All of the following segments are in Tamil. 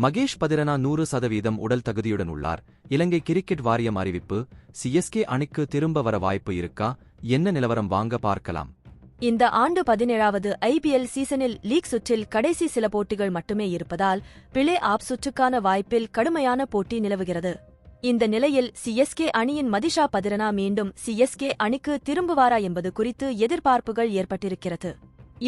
மகேஷ் பதிரனா நூறு சதவீதம் உடல் தகுதியுடன் உள்ளார். இலங்கை கிரிக்கெட் வாரியம் அறிவிப்பு சிஎஸ்கே அணிக்கு திரும்ப வர வாய்ப்பு இருக்கா? என்ன நிலவரம் வாங்க பார்க்கலாம். இந்த ஆண்டு பதினேழாவது ஐபிஎல் சீசனில் லீக் சுற்றில் கடைசி சில போட்டிகள் மட்டுமே இருப்பதால் பிளே ஆப் சுற்றுக்கான வாய்ப்பில் கடுமையான போட்டி நிலவுகிறது. இந்த நிலையில் சிஎஸ்கே அணியின் மதிஷா பதிரனா மீண்டும் சிஎஸ்கே அணிக்கு திரும்புவாரா என்பது குறித்து எதிர்பார்ப்புகள் ஏற்பட்டிருக்கிறது.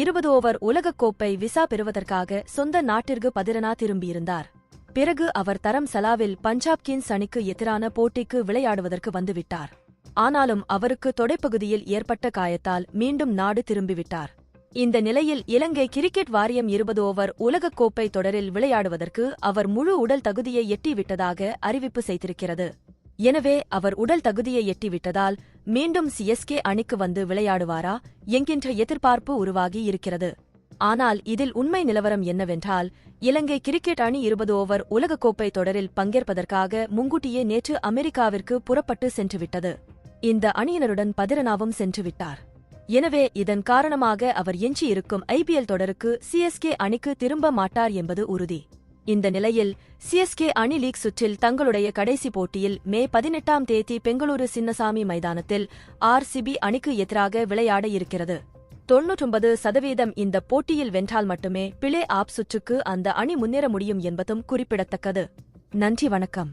இருபது ஓவர் உலகக்கோப்பை விசா பெறுவதற்காக சொந்த நாட்டிற்கு பதிரனா திரும்பியிருந்தார். பிறகு அவர் தரம் சலாவில் பஞ்சாப் கிங்ஸ் அணிக்கு எதிரான போட்டிக்கு விளையாடுவதற்கு வந்துவிட்டார். ஆனாலும் அவருக்கு தொடைப்பகுதியில் ஏற்பட்ட காயத்தால் மீண்டும் நாடு திரும்பிவிட்டார். இந்த நிலையில் இலங்கை கிரிக்கெட் வாரியம் இருபது ஓவர் உலகக்கோப்பை தொடரில் விளையாடுவதற்கு அவர் முழு உடல் தகுதியை எட்டிவிட்டதாக அறிவிப்பு செய்திருக்கிறது. எனவே அவர் உடல் தகுதியை எட்டிவிட்டதால் மீண்டும் சிஎஸ்கே அணிக்கு வந்து விளையாடுவாரா என்கின்ற எதிர்பார்ப்பு உருவாகி இருக்கிறது. ஆனால் இதில் உண்மை நிலவரம் என்னவென்றால் இலங்கை கிரிக்கெட் அணி இருபது ஓவர் உலகக்கோப்பை தொடரில் பங்கேற்பதற்காக முன்கூட்டியே நேற்று அமெரிக்காவிற்கு புறப்பட்டு சென்றுவிட்டது. இந்த அணியினருடன் பதிரனாவும் சென்றுவிட்டார். எனவே இதன் காரணமாக அவர் எஞ்சியிருக்கும் ஐபிஎல் தொடருக்கு சிஎஸ்கே அணிக்கு திரும்ப மாட்டார் என்பது உறுதி. இந்த நிலையில் சிஎஸ்கே அணி லீக் சுற்றில் தங்களுடைய கடைசி போட்டியில் மே பதினெட்டாம் தேதி பெங்களூரு சின்னசாமி மைதானத்தில் ஆர்சிபி அணிக்கு எதிராக விளையாட இருக்கிறது. தொன்னூற்றொன்பது சதவீதம் இந்த போட்டியில் வென்றால் மட்டுமே பிளே ஆப் சுற்றுக்கு அந்த அணி முன்னேற முடியும் என்பதும் குறிப்பிடத்தக்கது. நன்றி வணக்கம்.